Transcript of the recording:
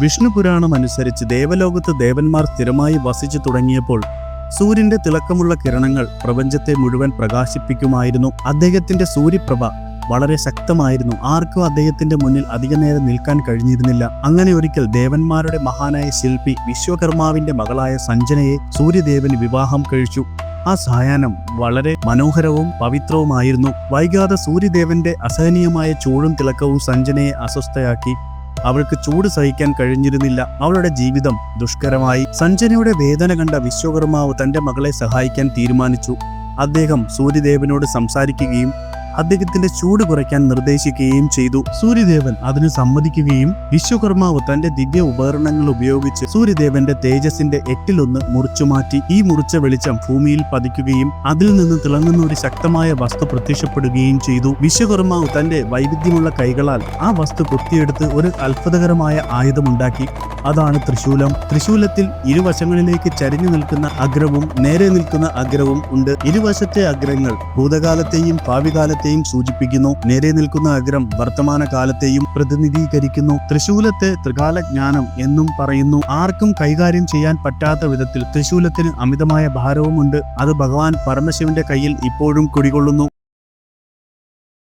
വിഷ്ണു പുരാണം അനുസരിച്ച് ദേവലോകത്ത് ദേവന്മാർ സ്ഥിരമായി വസിച്ചു തുടങ്ങിയപ്പോൾ സൂര്യന്റെ തിളക്കമുള്ള കിരണങ്ങൾ പ്രപഞ്ചത്തെ മുഴുവൻ പ്രകാശിപ്പിക്കുമായിരുന്നു. അദ്ദേഹത്തിന്റെ സൂര്യപ്രഭ വളരെ ശക്തമായിരുന്നു. ആർക്കും അദ്ദേഹത്തിന്റെ മുന്നിൽ അധികനേരം നിൽക്കാൻ കഴിഞ്ഞിരുന്നില്ല. അങ്ങനെ ഒരിക്കൽ ദേവന്മാരുടെ മഹാനായ ശില്പി വിശ്വകർമാവിന്റെ മകളായ സഞ്ജനയെ സൂര്യദേവന് വിവാഹം കഴിച്ചു. ആ സായാഹ്നം വളരെ മനോഹരവും പവിത്രവുമായിരുന്നു. വൈകാതെ സൂര്യദേവന്റെ അസഹനീയമായ ചൂടും തിളക്കവും സഞ്ജനയെ അസ്വസ്ഥയാക്കി. അവൾക്ക് ചൂട് സഹിക്കാൻ കഴിഞ്ഞിരുന്നില്ല. അവളുടെ ജീവിതം ദുഷ്കരമായി. സഞ്ജനയുടെ വേദന കണ്ട വിശ്വകർമാവ് തന്റെ മകളെ സഹായിക്കാൻ തീരുമാനിച്ചു. അദ്ദേഹം സൂര്യദേവനോട് സംസാരിക്കുകയും അദ്ദേഹത്തിന്റെ ചൂട് കുറയ്ക്കാൻ നിർദ്ദേശിക്കുകയും ചെയ്തു. സൂര്യദേവൻ അതിന് സമ്മതിക്കുകയും വിശ്വകർമാവ് തന്റെ ദിവ്യ ഉപകരണങ്ങൾ ഉപയോഗിച്ച് സൂര്യദേവന്റെ തേജസിന്റെ എട്ടിലൊന്ന് മുറിച്ചുമാറ്റി ഈ മുറിച്ച വെളിച്ചം ഭൂമിയിൽ പതിക്കുകയും അതിൽ നിന്ന് തിളങ്ങുന്ന ഒരു ശക്തമായ വസ്തു പ്രത്യക്ഷപ്പെടുകയും ചെയ്തു. വിശ്വകർമാവ് തന്റെ വൈവിധ്യമുള്ള കൈകളാൽ ആ വസ്തു കൊത്തിയെടുത്ത് ഒരു അത്ഭുതകരമായ ആയുധമുണ്ടാക്കി. അതാണ് ത്രിശൂലം ത്രിശൂലത്തിൽ ഇരുവശങ്ങളിലേക്ക് ചരിഞ്ഞു നിൽക്കുന്ന അഗ്രവും നേരെ നിൽക്കുന്ന അഗ്രവും ഉണ്ട്. ഇരുവശത്തെ അഗ്രങ്ങൾ ഭൂതകാലത്തെയും ഭാവികാലത്തെയും സൂചിപ്പിക്കുന്നു. നേരെ നിൽക്കുന്ന അഗ്രം വർത്തമാന കാലത്തെയും പ്രതിനിധീകരിക്കുന്നു. തൃശൂലത്തെ ത്രികാലജ്ഞാനം എന്നും പറയുന്നു. ആർക്കും കൈകാര്യം ചെയ്യാൻ പറ്റാത്ത വിധത്തിൽ തൃശൂലത്തിന് അമിതമായ ഭാരവുമുണ്ട്. അത് ഭഗവാൻ പരമശിവന്റെ കയ്യിൽ ഇപ്പോഴും കുടികൊള്ളുന്നു.